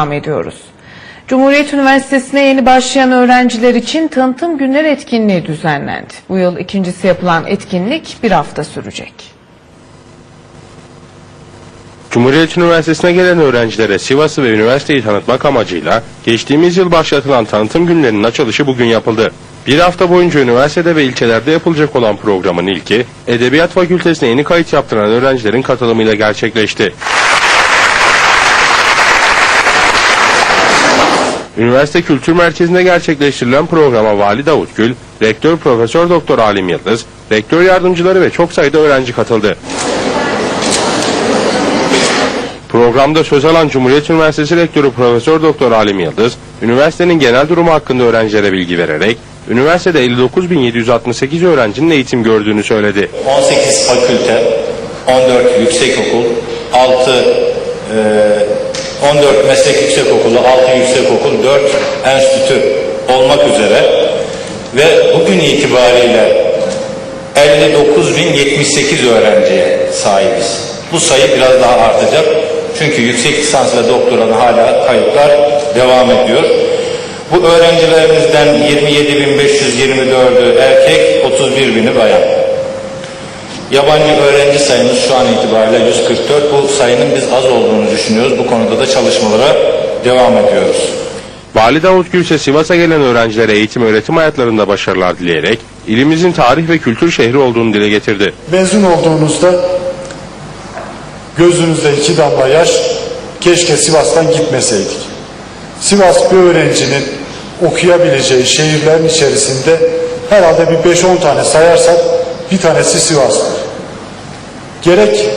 devam ediyoruz. Cumhuriyet Üniversitesi'ne yeni başlayan öğrenciler için tanıtım günleri etkinliği düzenlendi. Bu yıl ikincisi yapılan etkinlik bir hafta sürecek. Cumhuriyet Üniversitesi'ne gelen öğrencilere Sivas'ı ve üniversiteyi tanıtmak amacıyla geçtiğimiz yıl başlatılan tanıtım günlerinin açılışı bugün yapıldı. Bir hafta boyunca üniversitede ve ilçelerde yapılacak olan programın ilki, Edebiyat Fakültesine yeni kayıt yaptıran öğrencilerin katılımıyla gerçekleşti. Üniversite Kültür Merkezi'nde gerçekleştirilen programa Vali Davut Gül, Rektör Profesör Doktor Alim Yıldız, Rektör yardımcıları ve çok sayıda öğrenci katıldı. Programda söz alan Cumhuriyet Üniversitesi Rektörü Profesör Doktor Alim Yıldız, üniversitenin genel durumu hakkında öğrencilere bilgi vererek, üniversitede 59.768 öğrencinin eğitim gördüğünü söyledi. 18 fakülte, 14 yüksekokul, 6 e, 14 meslek yüksekokulu, 6 yüksekokul, 4 enstitü olmak üzere ve bugün itibariyle 59.078 öğrenciye sahibiz. Bu sayı biraz daha artacak. Çünkü yüksek lisans ve doktorada hala kayıtlar devam ediyor. Bu öğrencilerimizden 27.524'ü erkek, 31.000'i bayan. Yabancı öğrenci sayımız şu an itibariyle 144. Bu sayının biz az olduğunu düşünüyoruz. Bu konuda da çalışmalara devam ediyoruz. Vali Davut Gül ise Sivas'a gelen öğrencilere eğitim öğretim hayatlarında başarılar dileyerek, ilimizin tarih ve kültür şehri olduğunu dile getirdi. Mezun olduğunuzda gözünüzde iki damla yaş keşke Sivas'tan gitmeseydik. Sivas bir öğrencinin okuyabileceği şehirlerin içerisinde herhalde bir 5-10 tane sayarsak bir tanesi Sivas'tır. Gerek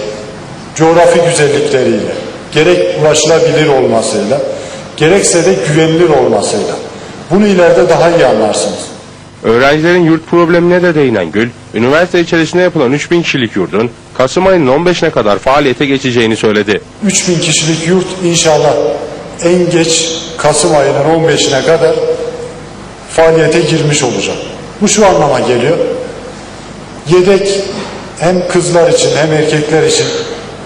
coğrafi güzellikleriyle, gerek ulaşılabilir olmasıyla, gerekse de güvenilir olmasıyla. Bunu ileride daha iyi anlarsınız. Öğrencilerin yurt problemine de değinen Gül, üniversite içerisinde yapılan 3000 kişilik yurdun Kasım ayının 15'ine kadar faaliyete geçeceğini söyledi. 3000 kişilik yurt inşallah en geç Kasım ayının 15'ine kadar faaliyete girmiş olacak. Bu şu anlama geliyor. Yedek hem kızlar için hem erkekler için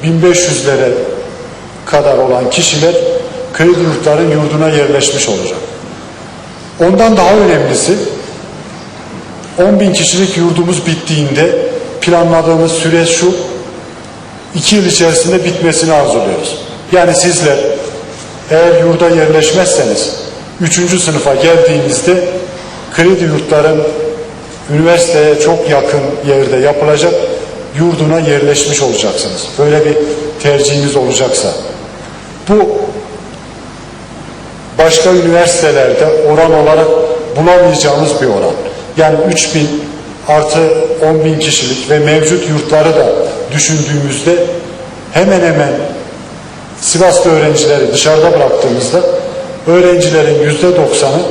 1500'lere kadar olan kişiler kredi yurtların yurduna yerleşmiş olacak. Ondan daha önemlisi 10 bin kişilik yurdumuz bittiğinde planladığımız süre şu, iki yıl içerisinde bitmesini arzuluyoruz. Yani sizler eğer yurda yerleşmezseniz, üçüncü sınıfa geldiğinizde kredi yurtların üniversiteye çok yakın yerde yapılacak yurduna yerleşmiş olacaksınız. Böyle bir tercihiniz olacaksa. Bu başka üniversitelerde oran olarak bulamayacağımız bir oran. Yani 3000 artı 10 bin kişilik ve mevcut yurtları da düşündüğümüzde hemen hemen Sivas'ta öğrencileri dışarıda bıraktığımızda öğrencilerin yüzde 90'ı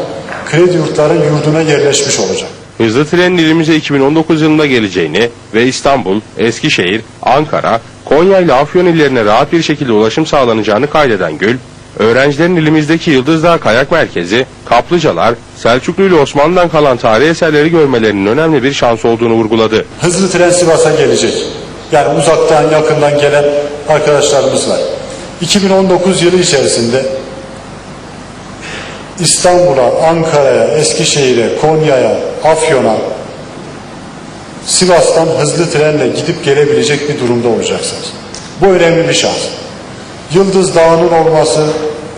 kredi yurtların yurduna yerleşmiş olacak. Hızlı trenin ilimize 2019 yılında geleceğini ve İstanbul, Eskişehir, Ankara, Konya ile Afyon illerine rahat bir şekilde ulaşım sağlanacağını kaydeden Gül, öğrencilerin ilimizdeki Yıldızdağ Kayak Merkezi, Kaplıcalar, Selçuklu ile Osmanlı'dan kalan tarihi eserleri görmelerinin önemli bir şans olduğunu vurguladı. Hızlı tren Sivas'a gelecek. Yani uzaktan yakından gelen arkadaşlarımız var. 2019 yılı içerisinde İstanbul'a, Ankara'ya, Eskişehir'e, Konya'ya, Afyon'a, Sivas'tan hızlı trenle gidip gelebilecek bir durumda olacaksınız. Bu önemli bir şans. Yıldız Dağı'nın olması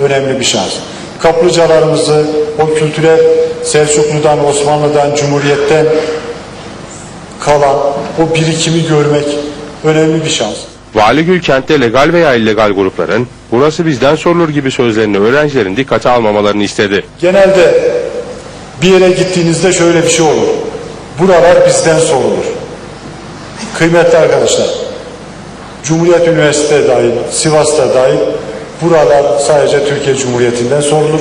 önemli bir şans. Kaplıcalarımızı, o kültürel Selçuklu'dan, Osmanlı'dan, Cumhuriyet'ten kalan o birikimi görmek önemli bir şans. Vali Gül kentte legal veya illegal grupların burası bizden sorulur gibi sözlerini öğrencilerin dikkate almamalarını istedi. Genelde bir yere gittiğinizde şöyle bir şey olur. Buralar bizden sorulur. Kıymetli arkadaşlar, Cumhuriyet Üniversitesi dahil, Sivas'ta dahil buralar sadece Türkiye Cumhuriyeti'nden sorulur.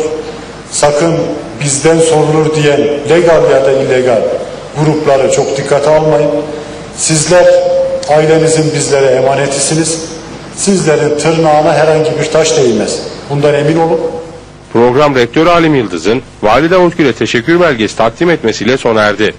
Sakın bizden sorulur diyen legal ya da illegal grupları çok dikkate almayın. Sizler ailenizin bizlere emanetisiniz. Sizlerin tırnağına herhangi bir taş değmez. Bundan emin olun. Program Rektör Alim Yıldız'ın Vali Davut Gül'e teşekkür belgesi takdim etmesiyle sona erdi.